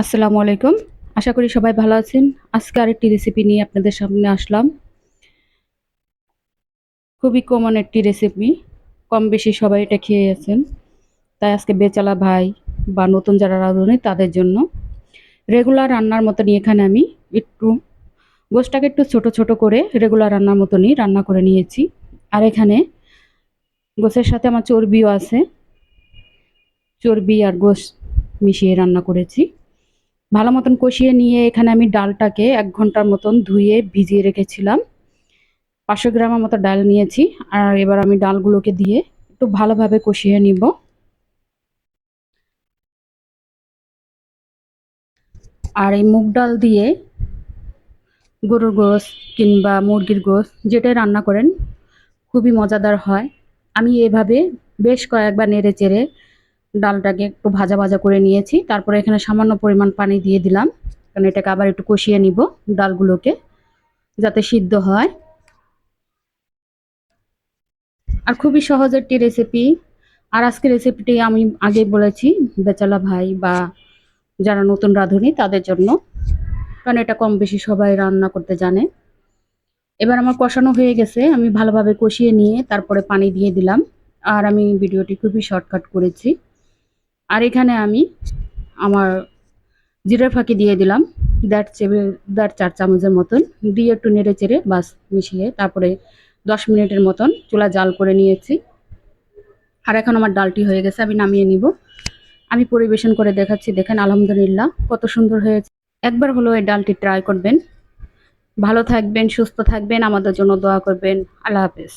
আসসালামু আলাইকুম। আশা করি সবাই ভালো আছেন। আজকে আরেকটি রেসিপি নিয়ে আপনাদের সামনে আসলাম। খুবই কমন একটি রেসিপি কম বেশি সবাই এটা খেয়ে আছেন তাই আজকে বেচালা ভাই বা নতুন যারা রাঁধুনি, তাদের জন্য। রেগুলার রান্নার মতনই এখানে আমি একটু গোষ্ঠটাকে একটু ছোট ছোট করে রেগুলার রান্নার মতনই রান্না করে নিয়েছি। আর এখানে গোছের সাথে আমার চর্বিও আছে। চর্বি আর গোশ মিশিয়ে রান্না করেছি। ভালো মতন কষিয়ে নিয়ে এখানে আমি ডালটাকে এক ঘণ্টার মতন ধুয়ে ভিজিয়ে রেখেছিলাম। পাঁচশো গ্রামের মতো ডাল নিয়েছি আর এবার আমি ডালগুলোকে দিয়ে একটু ভালোভাবে কষিয়ে নিব। আর এই মুগ ডাল দিয়ে গরুর গোস কিংবা মুরগির গোস যেটাই রান্না করেন, খুবই মজাদার হয়। আমি এভাবে বেশ কয়েকবার নেড়ে চেড়ে ডালটাকে একটু ভাজা ভাজা করে নিয়েছি। তারপরে এখানে সামান্য পরিমাণ পানি দিয়ে দিলাম। কারণ এটাকে আবার একটু কষিয়ে নিব ডালগুলোকে, যাতে সিদ্ধ হয়। আর খুবই সহজ একটি রেসিপি আর আজকে রেসিপিটি আমি আগে বলেছি, বেচালা ভাই বা যারা নতুন রাঁধুনি, তাদের জন্য। কারণ এটা কম বেশি সবাই রান্না করতে জানে। এবার আমার কষানো হয়ে গেছে। আমি ভালোভাবে কষিয়ে নিয়ে তারপরে পানি দিয়ে দিলাম। আর আমি ভিডিওটি খুবই শর্টকাট করেছি। আর এখানে আমি আমার জিরার ফাঁকি দিয়ে দিলাম। দেড় চেবে, দেড় চার চামচের মতন। দিয়ে একটু নেড়ে চেড়ে বাস মিশিয়ে তারপরে দশ মিনিটের মতন চুলা জাল করে নিয়েছি। আর এখন আমার ডালটি হয়ে গেছে, আমি নামিয়ে নিব। আমি পরিবেশন করে দেখাচ্ছি, দেখেন আলহামদুলিল্লাহ কত সুন্দর হয়েছে। একবার হলো এই ডালটি ট্রাই করবেন। ভালো থাকবেন, সুস্থ থাকবেন, আমাদের জন্য দোয়া করবেন। আল্লাহ হাফেজ।